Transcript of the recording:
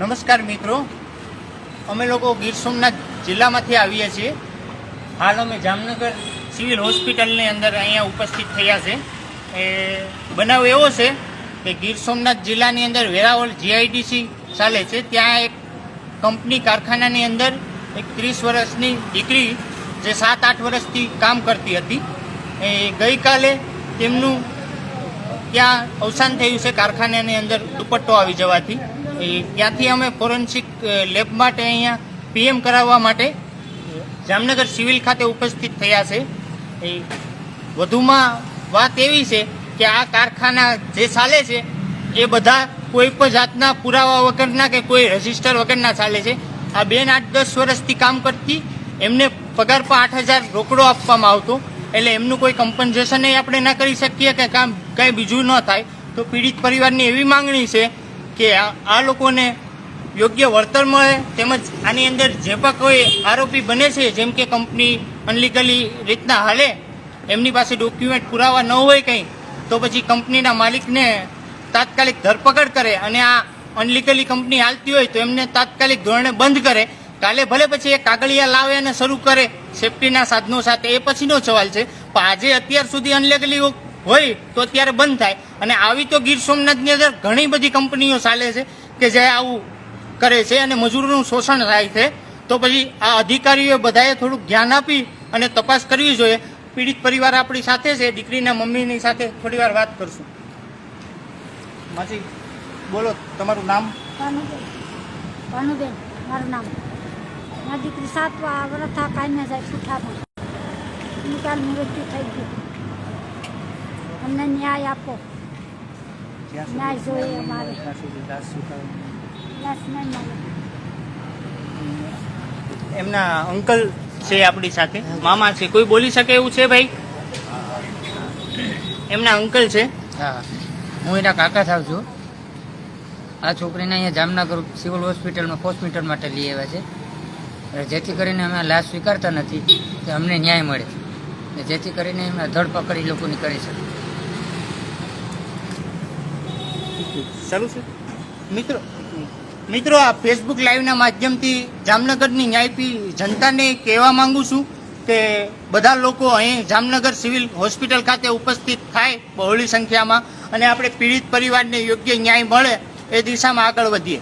નમસ્કાર મિત્રો. અમે લોકો ગીર સોમનાથ જિલ્લામાંથી આવીએ છીએ. હાલ અમે જામનગર સિવિલ હોસ્પિટલની અંદર અહીંયા ઉપસ્થિત થયા છે. એ બનાવ એવો છે કે ગીર સોમનાથ જિલ્લાની અંદર વેરાવળ જીઆઈડીસી ચાલે છે. ત્યાં એક કંપની કારખાનાની અંદર એક ત્રીસ વર્ષની દીકરી જે સાત આઠ વર્ષથી કામ કરતી હતી. એ ગઈકાલે તેમનું ત્યાં અવસાન થયું છે. કારખાનાની અંદર દુપટ્ટો આવી જવાથી. ત્યાંથી અમે ફોરેન્સિક લેબ માટે અહીંયા પીએમ કરાવવા માટે જામનગર સિવિલ ખાતે ઉપસ્થિત થયા છે. વધુમાં વાત એવી છે કે આ કારખાના જે ચાલે છે, એ બધા કોઈ પણ જાતના પુરાવા વગરના કે કોઈ રજિસ્ટર વગરના ચાલે છે. આ બેન આઠ દસ વર્ષથી કામ કરતી, એમને પગાર પર આઠ હજાર રોકડો આપવામાં આવતો. એટલે એમનું કોઈ કમ્પન્સેશન આપણે ના કરી શકીએ કે કામ કંઈ બીજું ન થાય. તો પીડિત પરિવારની એવી માંગણી છે કે આ લોકોને યોગ્ય વળતર મળે તેમજ આની અંદર જે પણ કોઈ આરોપી બને છે, જેમ કે કંપની અનલીગલી રીતના હાલે, એમની પાસે ડોક્યુમેન્ટ પુરાવા ન હોય કંઈ, તો પછી કંપનીના માલિકને તાત્કાલિક ધરપકડ કરે અને આ અનલીગલી કંપની હાલતી હોય તો એમને તાત્કાલિક ધોરણે બંધ કરે. કાલે ભલે પછી એ કાગળિયા લાવે અને શરૂ કરે. સેફટીના સાધનો સાથે એ પછીનો સવાલ છે. પણ આજે અત્યાર સુધી અનલીગલી હોય તો અત્યારે બંધ થાય. અને આવી તો ગીર સોમનાથની અંદર ઘણી બધી કંપનીઓ ચાલે છે કે જે આવું કરે છે અને મજૂરોનું શોષણ થાય છે. તો પછી આ અધિકારીઓએ બધાએ થોડુંક ધ્યાન આપી અને તપાસ કરવી જોઈએ. પીડિત પરિવાર આપણી સાથે છે, દીકરીના મમ્મીની સાથે થોડી વાર વાત કરશું. માસી, બોલો, તમારું નામ? ભાનુબેન મારું નામ. મારી દીકરી સાત વા- વર્ષ થા કાંઈ જાય એનું કાલ મૃત્યુ થઈ ગયું. અમને ન્યાય આપો. ન્યાય જોઈએ અમારે. લાશ નહીં મળે. એમના અંકલ છે આપણી સાથે. મામા છે. કોઈ બોલી શકે એવું છે ભાઈ? એમના અંકલ છે? હા. હું એના કાકા થાવ છું. આ છોકરીને અહીંયા જામનગર સિવિલ હોસ્પિટલમાં હોસ્પિટલ માટે લઈ આવ્યા છે. જેથી કરીને અમે લાશ સ્વીકારતા નથી કે અમને ન્યાય મળે. ને જેથી કરીને અમે ધરપકડ એ લોકોની કરી શકીએ. શરૂ છે? મિત્રો મિત્રો, આ ફેસબુક લાઈવના માધ્યમથી જામનગરની ન્યાયપી જનતાને કહેવા માંગુ છું કે બધા લોકો અહીં જામનગર સિવિલ હોસ્પિટલ ખાતે ઉપસ્થિત થાય બહોળી સંખ્યામાં અને આપણે પીડિત પરિવારને યોગ્ય ન્યાય મળે એ દિશામાં આગળ વધીએ.